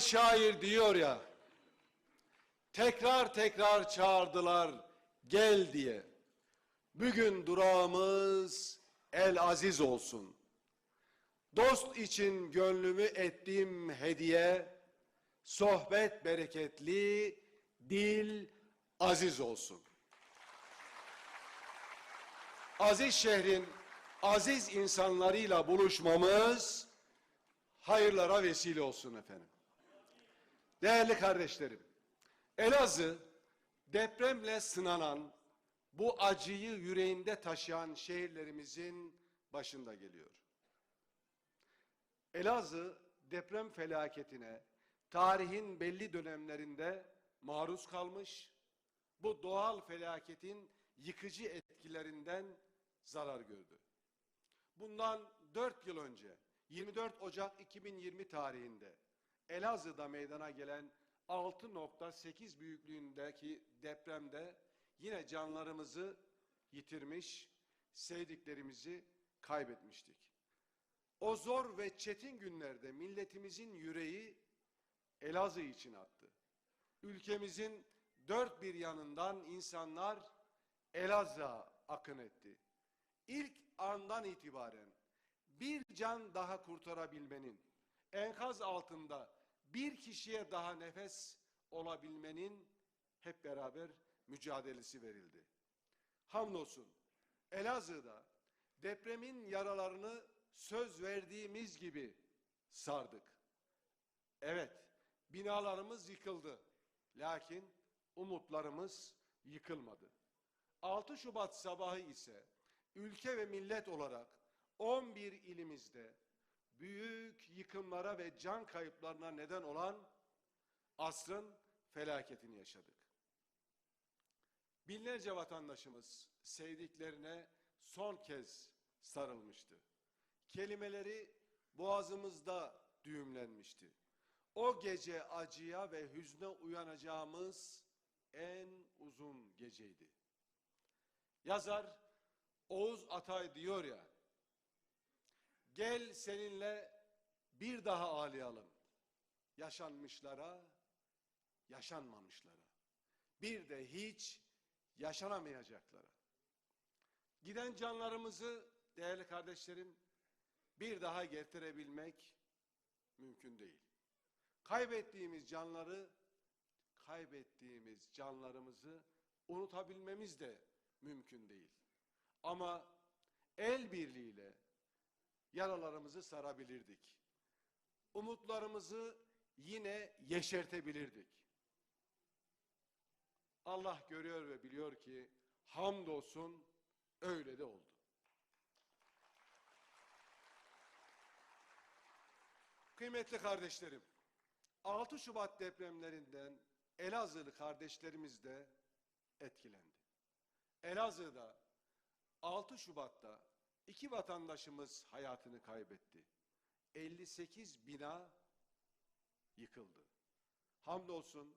şair diyor ya, tekrar tekrar çağırdılar gel diye. Bugün durağımız el aziz olsun. Dost için gönlümü ettiğim hediye, sohbet bereketli, dil aziz olsun. Aziz şehrin aziz insanlarıyla buluşmamız hayırlara vesile olsun efendim. Değerli kardeşlerim, Elazığ depremle sınanan, bu acıyı yüreğinde taşıyan şehirlerimizin başında geliyor. Elazığ deprem felaketine tarihin belli dönemlerinde maruz kalmış, bu doğal felaketin yıkıcı etkilerinden zarar gördü. Bundan 4 yıl önce 24 Ocak 2020 tarihinde Elazığ'da meydana gelen 6.8 büyüklüğündeki depremde yine canlarımızı yitirmiş, sevdiklerimizi kaybetmiştik. O zor ve çetin günlerde milletimizin yüreği Elazığ için attı. Ülkemizin dört bir yanından insanlar Elazığ'a akın etti. İlk andan itibaren bir can daha kurtarabilmenin, enkaz altında bir kişiye daha nefes olabilmenin hep beraber mücadelesi verildi. Hamdolsun Elazığ'da depremin yaralarını söz verdiğimiz gibi sardık. Evet, binalarımız yıkıldı. Lakin umutlarımız yıkılmadı. 6 Şubat sabahı ise ülke ve millet olarak 11 ilimizde büyük yıkımlara ve can kayıplarına neden olan asrın felaketini yaşadık. Binlerce vatandaşımız sevdiklerine son kez sarılmıştı. Kelimeleri boğazımızda düğümlenmişti. O gece acıya ve hüzne uyanacağımız en uzun geceydi. Yazar Oğuz Atay diyor ya, gel seninle bir daha ağlayalım. Yaşanmışlara, yaşanmamışlara. Bir de hiç yaşanamayacaklara. Giden canlarımızı değerli kardeşlerim bir daha getirebilmek mümkün değil. Kaybettiğimiz canları, kaybettiğimiz canlarımızı unutabilmemiz de mümkün değil. Ama el birliğiyle yaralarımızı sarabilirdik. Umutlarımızı yine yeşertebilirdik. Allah görüyor ve biliyor ki hamdolsun öyle de oldu. Kıymetli kardeşlerim, 6 Şubat depremlerinden Elazığlı kardeşlerimiz de etkilendi. Elazığ'da 6 Şubat'ta iki vatandaşımız hayatını kaybetti. 58 bina yıkıldı. Hamdolsun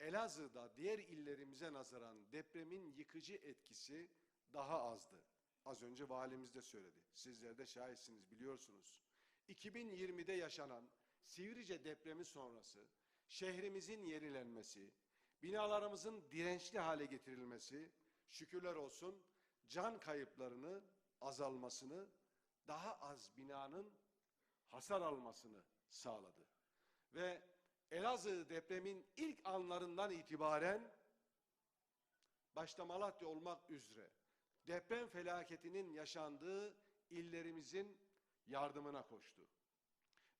Elazığ'da diğer illerimize nazaran depremin yıkıcı etkisi daha azdı. Az önce valimiz de söyledi. Sizler de şahitsiniz biliyorsunuz. 2020'de yaşanan Sivrice depremi sonrası şehrimizin yenilenmesi, binalarımızın dirençli hale getirilmesi şükürler olsun can kayıplarını azalmasını, daha az binanın hasar almasını sağladı. Ve Elazığ depremin ilk anlarından itibaren başta Malatya olmak üzere deprem felaketinin yaşandığı illerimizin yardımına koştu.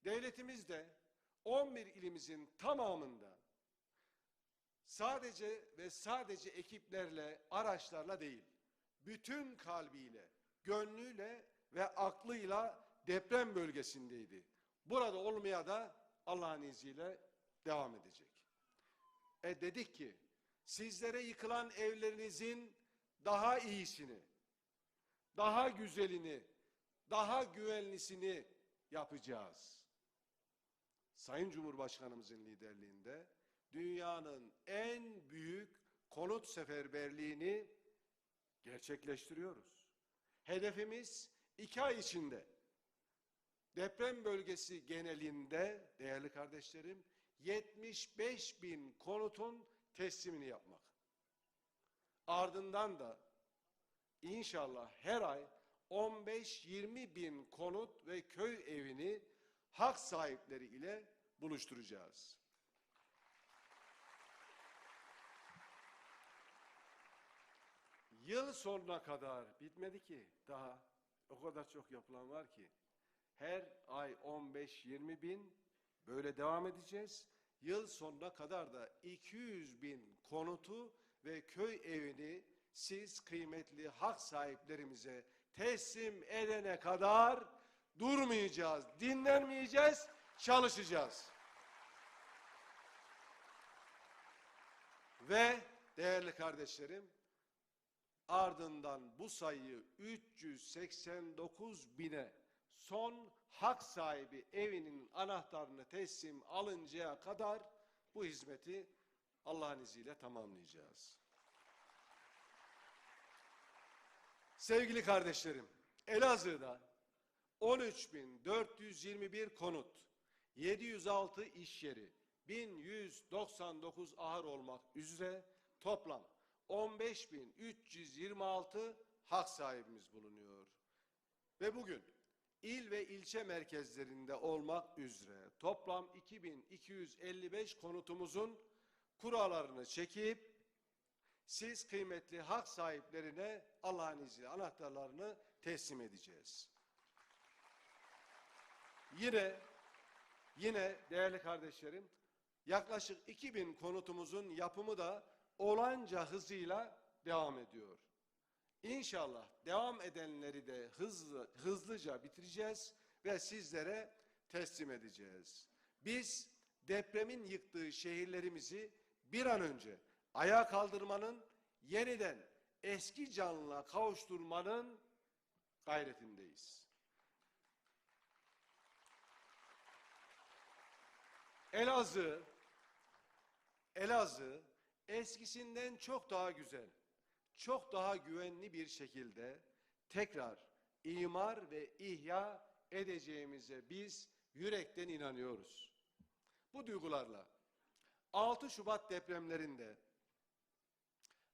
Devletimiz de 11 ilimizin tamamında sadece ve sadece ekiplerle, araçlarla değil, bütün kalbiyle, gönlüyle ve aklıyla deprem bölgesindeydi. Burada olmaya da Allah'ın izniyle devam edecek. E dedik ki sizlere yıkılan evlerinizin daha iyisini, daha güzelini, daha güvenlisini yapacağız. Sayın Cumhurbaşkanımızın liderliğinde dünyanın en büyük konut seferberliğini gerçekleştiriyoruz. Hedefimiz iki ay içinde deprem bölgesi genelinde değerli kardeşlerim 75 bin konutun teslimini yapmak. Ardından da inşallah her ay 15-20 bin konut ve köy evini hak sahipleri ile buluşturacağız. Yıl sonuna kadar bitmedi ki daha o kadar çok yapılan var ki her ay 15-20 bin böyle devam edeceğiz. Yıl sonuna kadar da 200 bin konutu ve köy evini siz kıymetli hak sahiplerimize teslim edene kadar durmayacağız, dinlenmeyeceğiz, çalışacağız. Ve değerli kardeşlerim, ardından bu sayıyı 389 bine son hak sahibi evinin anahtarını teslim alıncaya kadar bu hizmeti Allah'ın izniyle tamamlayacağız. Sevgili kardeşlerim, Elazığ'da 13.421 konut, 706 iş yeri, 1199 ahır olmak üzere toplam 15.326 hak sahibimiz bulunuyor. Ve bugün il ve ilçe merkezlerinde olmak üzere toplam 2255 konutumuzun kurallarını çekip siz kıymetli hak sahiplerine Allah'ın izniyle anahtarlarını teslim edeceğiz. Yine yine değerli kardeşlerim yaklaşık 2000 konutumuzun yapımı da olanca hızıyla devam ediyor. İnşallah devam edenleri de hızlı, hızlıca bitireceğiz ve sizlere teslim edeceğiz. Biz depremin yıktığı şehirlerimizi bir an önce ayağa kaldırmanın, yeniden eski canlılığa kavuşturmanın gayretindeyiz. Elazığ, Elazığ eskisinden çok daha güzel, çok daha güvenli bir şekilde tekrar imar ve ihya edeceğimize biz yürekten inanıyoruz. Bu duygularla 6 Şubat depremlerinde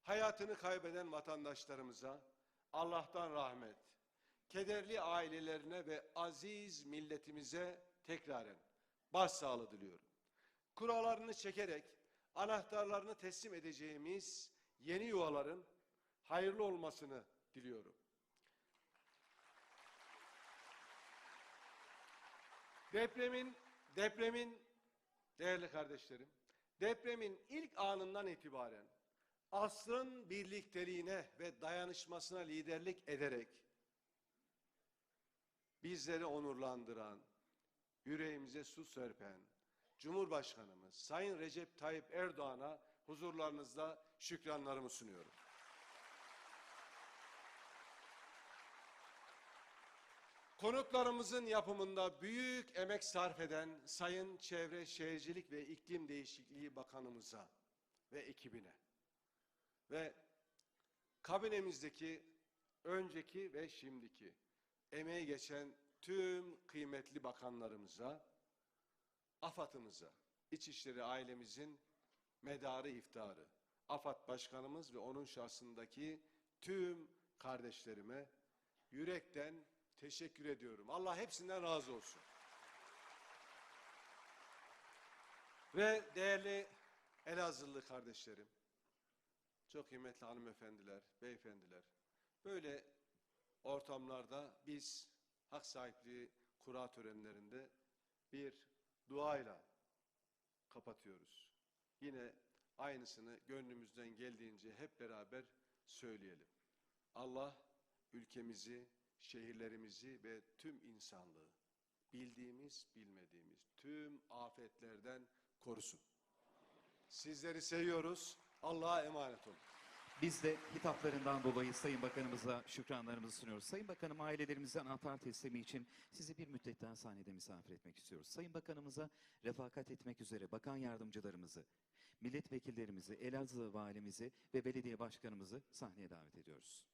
hayatını kaybeden vatandaşlarımıza Allah'tan rahmet, kederli ailelerine ve aziz milletimize tekraren başsağlığı diliyorum. Kurallarını çekerek anahtarlarını teslim edeceğimiz yeni yuvaların hayırlı olmasını diliyorum. Depremin depremin değerli kardeşlerim, depremin ilk anından itibaren asrın birlikteliğine ve dayanışmasına liderlik ederek bizleri onurlandıran, yüreğimize su serpen Cumhurbaşkanımız Sayın Recep Tayyip Erdoğan'a huzurlarınızda şükranlarımı sunuyorum. Konutlarımızın yapımında büyük emek sarf eden Sayın Çevre Şehircilik ve İklim Değişikliği Bakanımıza ve ekibine ve kabinemizdeki önceki ve şimdiki emeği geçen tüm kıymetli bakanlarımıza, AFAD'ımıza, İçişleri ailemizin medarı iftarı, AFAD Başkanımız ve onun şahsındaki tüm kardeşlerime yürekten teşekkür ediyorum. Allah hepsinden razı olsun. Ve değerli Elazığlı kardeşlerim, çok kıymetli hanımefendiler, beyefendiler, böyle ortamlarda biz hak sahipliği kura törenlerinde bir duayla kapatıyoruz. Yine aynısını gönlümüzden geldiğince hep beraber söyleyelim. Allah ülkemizi, şehirlerimizi ve tüm insanlığı bildiğimiz, bilmediğimiz tüm afetlerden korusun. Sizleri seviyoruz. Allah'a emanet olun. Biz de hitaplarından dolayı Sayın Bakanımıza şükranlarımızı sunuyoruz. Sayın Bakanım ailelerimize anahtar teslimi için sizi bir müddet daha sahnede misafir etmek istiyoruz. Sayın Bakanımıza refakat etmek üzere bakan yardımcılarımızı, milletvekillerimizi, Elazığ valimizi ve belediye başkanımızı sahneye davet ediyoruz.